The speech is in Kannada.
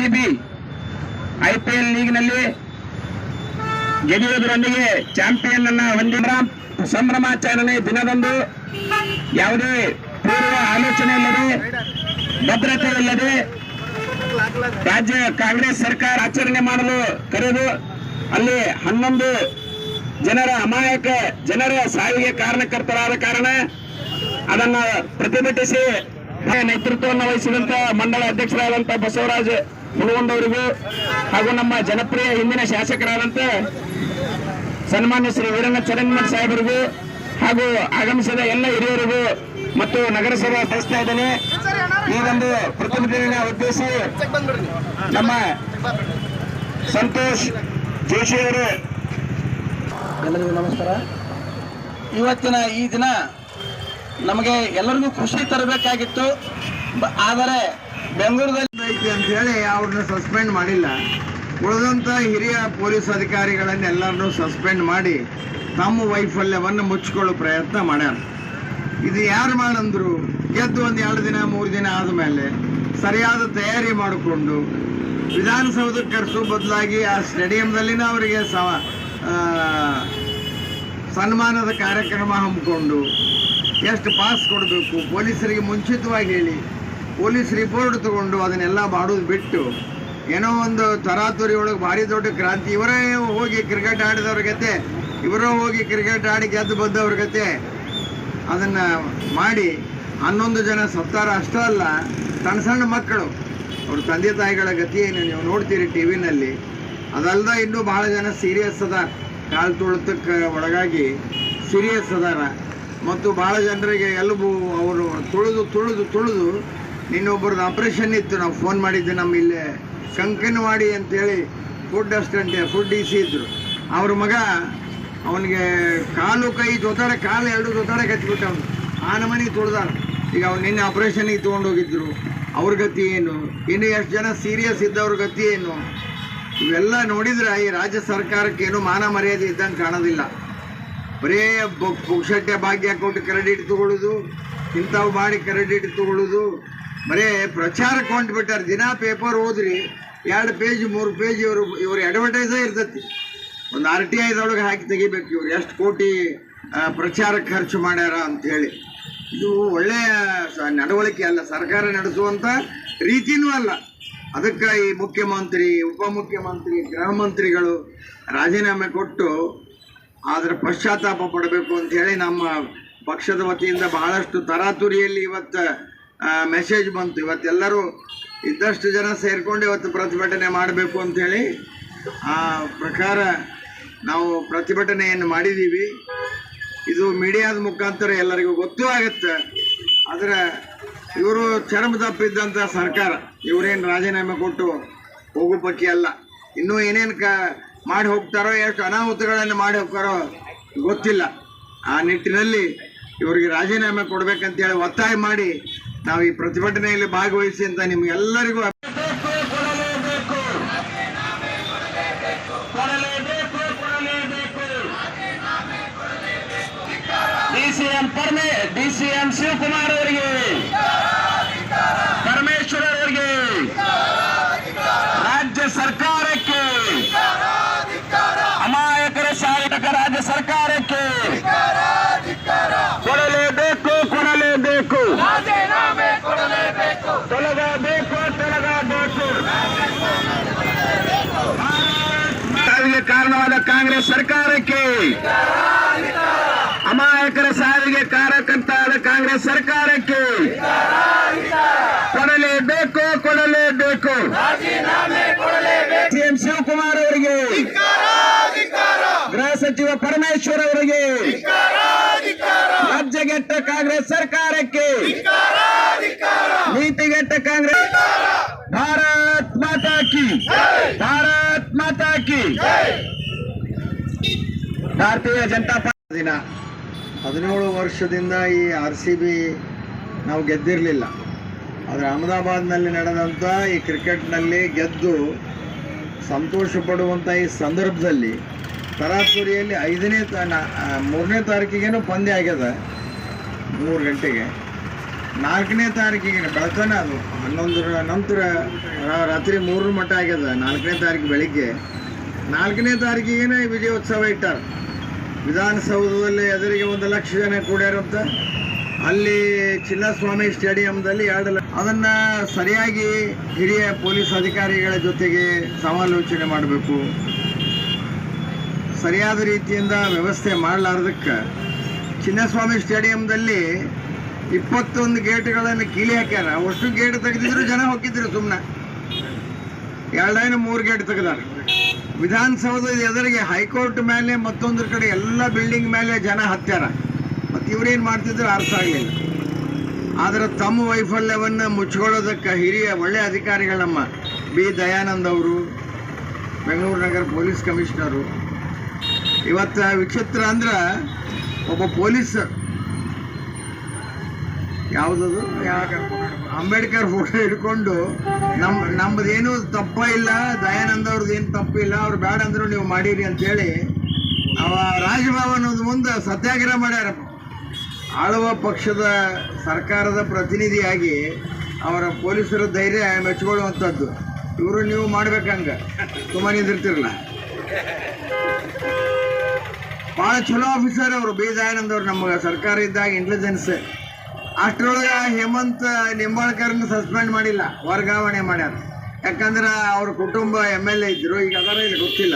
ಆರ್ ಐಪಿಎಲ್ ಲೀಗ್ನಲ್ಲಿ ಗೆಲ್ಲುವುದರೊಂದಿಗೆ ಚಾಂಪಿಯನ್ ಅನ್ನ ಹೊಂದಿದ ಸಂಭ್ರಮಾಚರಣೆ ದಿನದಂದು ಯಾವುದೇ ಪೂರ್ವ ಆಲೋಚನೆ ಇಲ್ಲದೆ, ಭದ್ರತೆ ಇಲ್ಲದೆ ರಾಜ್ಯ ಕಾಂಗ್ರೆಸ್ ಸರ್ಕಾರ ಆಚರಣೆ ಮಾಡಲು ಕರೆದು ಅಲ್ಲಿ ಹನ್ನೊಂದು ಜನರ ಅಮಾಯಕ ಜನರ ಸಾವಿಗೆ ಕಾರಣಕರ್ತರಾದ ಕಾರಣ ಅದನ್ನ ಪ್ರತಿಭಟಿಸಿ ನೇತೃತ್ವವನ್ನು ವಹಿಸಿದಂತ ಮಂಡಳ ಅಧ್ಯಕ್ಷರಾದಂತಹ ಬಸವರಾಜ್ ಮುಳುಗೊಂಡವರಿಗೂ ಹಾಗೂ ನಮ್ಮ ಜನಪ್ರಿಯ ಹಿಂದಿನ ಶಾಸಕರಾದಂತೆ ಸನ್ಮಾನ್ಯ ಶ್ರೀ ವೀರಣ್ಣ ಚರಂಗಮಠ್ ಸಾಹೇಬರಿಗೂ ಹಾಗೂ ಆಗಮಿಸಿದ ಎಲ್ಲ ಹಿರಿಯರಿಗೂ ಮತ್ತು ನಗರಸಭಾ ನಡೆಸ್ತಾ ಇದ್ದೇನೆ. ಈ ಒಂದು ಪ್ರತಿಭಟನೆಯ ಉದ್ದೇಶಿ ನಮ್ಮ ಸಂತೋಷ್ ಜೋಶಿಯವರು ಎಲ್ಲರಿಗೂ ನಮಸ್ಕಾರ. ಇವತ್ತಿನ ಈ ದಿನ ನಮಗೆ ಎಲ್ಲರಿಗೂ ಖುಷಿ ತರಬೇಕಾಗಿತ್ತು. ಆದರೆ ಬೆಂಗಳೂರಲ್ಲಿ ಐತಿ ಅಂತ ಹೇಳಿ ಅವ್ರನ್ನ ಸಸ್ಪೆಂಡ್ ಮಾಡಿಲ್ಲ. ಉಳಿದಂಥ ಹಿರಿಯ ಪೊಲೀಸ್ ಅಧಿಕಾರಿಗಳನ್ನೆಲ್ಲರನ್ನೂ ಸಸ್ಪೆಂಡ್ ಮಾಡಿ ತಮ್ಮ ವೈಫಲ್ಯವನ್ನು ಮುಚ್ಚಿಕೊಳ್ಳೋ ಪ್ರಯತ್ನ ಮಾಡ್ಯಾರ. ಇದು ಯಾರು ಮಾಡಂದ್ರು? ಗೆದ್ದು ಒಂದು ಎರಡು ದಿನ, ಮೂರು ದಿನ ಆದಮೇಲೆ ಸರಿಯಾದ ತಯಾರಿ ಮಾಡಿಕೊಂಡು ವಿಧಾನಸೌಧಕ್ಕೆ ಕರೆಸೋ ಬದಲಾಗಿ ಆ ಸ್ಟೇಡಿಯಂದಲ್ಲಿನ ಅವರಿಗೆ ಸವಾ ಸನ್ಮಾನದ ಕಾರ್ಯಕ್ರಮ ಹಮ್ಮಿಕೊಂಡು ಎಷ್ಟು ಪಾಸ್ ಕೊಡಬೇಕು? ಪೊಲೀಸರಿಗೆ ಮುಂಚಿತವಾಗಿ ಹೇಳಿ. ಪೊಲೀಸ್ ರಿಪೋರ್ಟ್ ತಗೊಂಡು ಅದನ್ನೆಲ್ಲ ಮಾಡೋದು ಬಿಟ್ಟು ಏನೋ ಒಂದು ತರಾತುರಿ ಒಳಗೆ ಭಾರಿ ದೊಡ್ಡ ಕ್ರಾಂತಿ. ಇವರೇ ಹೋಗಿ ಕ್ರಿಕೆಟ್ ಆಡಿದವ್ರ ಗತೆ, ಇವರೇ ಹೋಗಿ ಕ್ರಿಕೆಟ್ ಆಡಿ ಗೆದ್ದು ಬಂದವ್ರ ಗತೆ. ಅದನ್ನು ಮಾಡಿ ಹನ್ನೊಂದು ಜನ ಸತ್ತಾರ ಅಷ್ಟೇ ಅಲ್ಲ, ಸಣ್ಣ ಸಣ್ಣ ಮಕ್ಕಳು. ಅವ್ರ ತಂದೆ ತಾಯಿಗಳ ಗತಿ ಏನು ನೀವು ನೋಡ್ತೀರಿ ಟಿ ವಿನಲ್ಲಿ. ಅದಲ್ಲದೆ ಇನ್ನೂ ಭಾಳ ಜನ ಸೀರಿಯಸ್ ಅದ ಕಾಲು ತುಳಿತಕ್ಕೆ ಒಳಗಾಗಿ ಸೀರಿಯಸ್ ಅದಾರ. ಮತ್ತು ಭಾಳ ಜನರಿಗೆ ಎಲುಬು ಅವರು ತುಳಿದು ತುಳಿದು ತುಳಿದು ನಿನ್ನೊಬ್ಬರದ್ದು ಆಪ್ರೇಷನ್ ಇತ್ತು, ನಾವು ಫೋನ್ ಮಾಡಿದ್ದೆ ನಮ್ಮ ಇಲ್ಲೇ ಕಂಕನವಾಡಿ ಅಂತೇಳಿ food assistant food D C ಇದ್ದರು ಅವ್ರ ಮಗ ಅವನಿಗೆ ಕಾಲು ಕೈ ಜೊತಾಡೆ, ಕಾಲು ಎರಡು ಜೊತಾಡ ಕಚ್ಬಿಟ್ಟು ಅವನು. ಆ ನಮನಿ ತೊಳೆದಾರ ಈಗ ಅವ್ನು ನಿನ್ನೆ ಆಪ್ರೇಷನಿಗೆ ತೊಗೊಂಡು ಹೋಗಿದ್ರು ಅವ್ರ ಗತಿ ಏನು? ಇನ್ನು ಎಷ್ಟು ಜನ ಸೀರಿಯಸ್ ಇದ್ದವ್ರ ಗತಿ ಏನು? ಇವೆಲ್ಲ ನೋಡಿದ್ರೆ ಈ ರಾಜ್ಯ ಸರ್ಕಾರಕ್ಕೆ ಏನು ಮಾನ ಮರ್ಯಾದೆ ಇದ್ದಂಗೆ ಕಾಣೋದಿಲ್ಲ. ಬರೇ ಪುಕ್ಷಟ್ಟೆ ಭಾಗ್ಯ ಕೊಟ್ಟು ಕ್ರೆಡಿಟ್ ತಗೊಳ್ಳೋದು ಇಂಥವು ಮಾಡಿ ಕ್ರೆಡಿಟ್ ತಗೊಳ್ಳೋದು ಬರೇ ಪ್ರಚಾರಕ್ಕೆ ಹೊಂಟ್ಬಿಟ್ಟಾರೆ. ದಿನ ಪೇಪರ್ ಓದ್ರಿ, ಎರಡು ಪೇಜ್ ಮೂರು ಪೇಜ್ ಇವರು ಇವರು ಅಡ್ವರ್ಟೈಸೇ ಇರ್ತತಿ. ಒಂದು ಆರ್ ಟಿ ಐದೊಳಗೆ ಹಾಕಿ ತೆಗಿಬೇಕು ಇವ್ರು. ಎಷ್ಟು ಕೋಟಿ ಪ್ರಚಾರ ಖರ್ಚು ಮಾಡ್ಯಾರ ಅಂಥೇಳಿ ಇದು ಒಳ್ಳೆಯ ನಡವಳಿಕೆ ಅಲ್ಲ. ಸರ್ಕಾರ ನಡೆಸುವಂಥ ರೀತಿನೂ ಅಲ್ಲ. ಅದಕ್ಕೆ ಈ ಮುಖ್ಯಮಂತ್ರಿ, ಉಪಮುಖ್ಯಮಂತ್ರಿ, ಗೃಹ ಮಂತ್ರಿಗಳು ರಾಜೀನಾಮೆ ಕೊಟ್ಟು ಅದರ ಪಶ್ಚಾತ್ತಾಪ ಪಡಬೇಕು ಅಂತ ಹೇಳಿ ನಮ್ಮ ಪಕ್ಷದ ವತಿಯಿಂದ ಬಹಳಷ್ಟು ತರಾತುರಿಯಲ್ಲಿ ಇವತ್ತು ಮೆಸೇಜ್ ಬಂತು. ಇವತ್ತೆಲ್ಲರೂ ಇದ್ದಷ್ಟು ಜನ ಸೇರಿಕೊಂಡು ಇವತ್ತು ಪ್ರತಿಭಟನೆ ಮಾಡಬೇಕು ಅಂಥೇಳಿ ಆ ಪ್ರಕಾರ ನಾವು ಪ್ರತಿಭಟನೆಯನ್ನು ಮಾಡಿದ್ದೀವಿ. ಇದು ಮೀಡಿಯಾದ ಮುಖಾಂತರ ಎಲ್ಲರಿಗೂ ಗೊತ್ತೂ ಆಗುತ್ತೆ. ಆದರೆ ಇವರು ಚರ್ಮ ತಪ್ಪಿದ್ದಂಥ ಸರ್ಕಾರ, ಇವರೇನು ರಾಜೀನಾಮೆ ಕೊಟ್ಟು ಹೋಗೋ ಪಕ್ಕಿ ಅಲ್ಲ. ಇನ್ನೂ ಏನೇನು ಕ, ಮಾಡಿ ಹೋಗ್ತಾರೋ, ಎಷ್ಟು ಅನಾಹುತಗಳನ್ನು ಮಾಡಿ ಹೋಗ್ತಾರೋ ಗೊತ್ತಿಲ್ಲ. ಆ ನಿಟ್ಟಿನಲ್ಲಿ ಇವರಿಗೆ ರಾಜೀನಾಮೆ ಕೊಡಬೇಕಂತೇಳಿ ಒತ್ತಾಯ ಮಾಡಿ ನಾವು ಈ ಪ್ರತಿಭಟನೆಯಲ್ಲಿ ಭಾಗವಹಿಸಿ ಅಂತ ನಿಮ್ಗೆಲ್ಲರಿಗೂ ಡಿಸಿಎಂ ಪರಮೇ ಡಿಸಿಎಂ ಶಿವಕುಮಾರ್ ಅವರಿಗೆ ಪರಮೇಶ್ವರ್ ಅವರಿಗೆ ರಾಜ್ಯ ಸರ್ಕಾರಕ್ಕೆ ಅಮಾಯಕರ ಸಹಾಯಕ ರಾಜ್ಯ ಸರ್ಕಾರಕ್ಕೆ ಕೊಡಲೇಬೇಕು ಕೊಡಲೇಬೇಕು ತೊಲಗಬೇಕು ತೊಲಗಬೇಕು ಸಾವಿಗೆ ಕಾರಣವಾದ ಕಾಂಗ್ರೆಸ್ ಸರ್ಕಾರಕ್ಕೆ. ಅಮಾಯಕರ ಸಾವಿಗೆ ಕಾರಕಂತಾದ ಕಾಂಗ್ರೆಸ್ ಸರ್ಕಾರಕ್ಕೆ. ಕೊಡಲೇಬೇಕು ಕೊಡಲೇಬೇಕು. ಸಿಎಂ ಶಿವಕುಮಾರ್ ಅವರಿಗೆ. ಗೃಹ ಸಚಿವ ಪರಮೇಶ್ವರ್ ಅವರಿಗೆ. ರಾಜ್ಯಗೆಟ್ಟ ಕಾಂಗ್ರೆಸ್ ಸರ್ಕಾರಕ್ಕೆ. ನೀತಿಗೆಟ್ಟ ಕಾಂಗ್ರೆಸ್. ಭಾರತ್ ಮಾತಾ ಭಾರತ್ ಮಾತಾ ಕಿ. ಭಾರತೀಯ ಜನತಾ ಪಾರ್ಟಿ ದಿನ. ಹದಿನೇಳು ವರ್ಷದಿಂದ ಈ ಆರ್ ಸಿ ಬಿ ನಾವು ಗೆದ್ದಿರಲಿಲ್ಲ. ಆದರೆ ಅಹಮದಾಬಾದ್ನಲ್ಲಿ ನಡೆದಂಥ ಈ ಕ್ರಿಕೆಟ್ನಲ್ಲಿ ಗೆದ್ದು ಸಂತೋಷ ಪಡುವಂಥ ಈ ಸಂದರ್ಭದಲ್ಲಿ ತರಾತುರಿಯಲ್ಲಿ ಐದನೇ ತ ಮೂರನೇ ತಾರೀಕಿಗೇನು ಪಂದ್ಯ ಆಗ್ಯದ ಮೂರು ಗಂಟೆಗೆ. ನಾಲ್ಕನೇ ತಾರೀಕಿಗೆ ಬೆಳತನ ಅದು. ಹನ್ನೊಂದರ ನಂತರ ರಾತ್ರಿ ಮೂರರ ಮಟ್ಟ ಆಗ್ಯದ ನಾಲ್ಕನೇ ತಾರೀಕು ಬೆಳಿಗ್ಗೆ. ನಾಲ್ಕನೇ ತಾರೀಕಿಗೇನೆ ವಿಜಯೋತ್ಸವ ಇಟ್ಟಾರ. ವಿಧಾನಸೌಧದಲ್ಲಿ ಎದುರಿಗೆ ಒಂದು ಲಕ್ಷ ಜನ ಕೂಡ್ಯಾರಂತ. ಅಲ್ಲಿ ಚಿನ್ನಸ್ವಾಮಿ ಸ್ಟೇಡಿಯಂದಲ್ಲಿ ಎರಡು ಲಕ್ಷ ಅದನ್ನ ಸರಿಯಾಗಿ ಹಿರಿಯ ಪೊಲೀಸ್ ಅಧಿಕಾರಿಗಳ ಜೊತೆಗೆ ಸಮಾಲೋಚನೆ ಮಾಡಬೇಕು. ಸರಿಯಾದ ರೀತಿಯಿಂದ ವ್ಯವಸ್ಥೆ ಮಾಡಲಾರ್ದಕ್ಕೆ ಚಿನ್ನಸ್ವಾಮಿ ಸ್ಟೇಡಿಯಂದಲ್ಲಿ ಇಪ್ಪತ್ತೊಂದು ಗೇಟ್ಗಳನ್ನು ಕೀಲಿ ಹಾಕ್ಯಾರ. ಅಷ್ಟು ಗೇಟ್ ತೆಗೆದಿದ್ರು ಜನ ಹೋಗಿದ್ರು ಸುಮ್ಮನೆ ಎರಡೈನು ಮೂರು ಗೇಟ್ ತೆಗೆದಾರ. ವಿಧಾನಸೌಧದ ಎದುರಿಗೆ ಹೈಕೋರ್ಟ್ ಮೇಲೆ ಮತ್ತೊಂದ್ರ ಕಡೆ ಎಲ್ಲ ಬಿಲ್ಡಿಂಗ್ ಮೇಲೆ ಜನ ಹತ್ಯಾರ. ಮತ್ತು ಇವ್ರೇನು ಮಾಡ್ತಿದ್ರು ಅರ್ಥ ಆಗಲಿಲ್ಲ. ಆದರೆ ತಮ್ಮ ವೈಫಲ್ಯವನ್ನು ಮುಚ್ಕೊಳ್ಳೋದಕ್ಕೆ ಹಿರಿಯ ಒಳ್ಳೆಯ ಅಧಿಕಾರಿಗಳು ನಮ್ಮ ಬಿ. ದಯಾನಂದ್ ಅವರು, ಬೆಂಗಳೂರು ನಗರ ಪೊಲೀಸ್ ಕಮಿಷನರು. ಇವತ್ತು ವಿಚಿತ್ರ ಅಂದ್ರೆ ಒಬ್ಬ ಪೊಲೀಸ್ ಯಾವುದದು? ಅಂಬೇಡ್ಕರ್ ಫೋಟೋ ಹಿಡ್ಕೊಂಡು ನಮ್ಮ ನಮ್ಮದೇನು ತಪ್ಪ ಇಲ್ಲ, ದಯಾನಂದ ಅವ್ರದ್ದು ಏನು ತಪ್ಪಿಲ್ಲ ಅವ್ರು ಬೇಡ ಅಂದ್ರು ನೀವು ಮಾಡೀರಿ ಅಂತೇಳಿ ಅವ ರಾಜಭವನದ ಮುಂದೆ ಸತ್ಯಾಗ್ರಹ ಮಾಡ್ಯಾರ ಆಳುವ ಪಕ್ಷದ ಸರ್ಕಾರದ ಪ್ರತಿನಿಧಿಯಾಗಿ ಅವರ ಪೊಲೀಸರ ಧೈರ್ಯ ಮೆಚ್ಚಿಕೊಳ್ಳುವಂಥದ್ದು ಇವರು ನೀವು ಮಾಡ್ಬೇಕಂಗ ಸುಮ್ಮನೆ ನಿಂತಿರ್ತಿರಲ್ಲ ಭಾಳ ಚಲೋ ಆಫೀಸರ್ ಅವರು. ಬಿ. ದಯಾನಂದ್ ಅವ್ರು ನಮಗೆ ಸರ್ಕಾರ ಇದ್ದಾಗ ಇಂಟೆಲಿಜೆನ್ಸ್ ಅಷ್ಟರೊಳಗೆ ಹೇಮಂತ್ ನಿಂಬಾಳ್ಕರ್ನ ಸಸ್ಪೆಂಡ್ ಮಾಡಿಲ್ಲ, ವರ್ಗಾವಣೆ ಮಾಡ್ಯಾರ. ಯಾಕಂದ್ರೆ ಅವ್ರ ಕುಟುಂಬ ಎಂ ಎಲ್ ಎ ಇದ್ರು, ಈಗ ಅದರ ಇಲ್ಲಿ ಗೊತ್ತಿಲ್ಲ.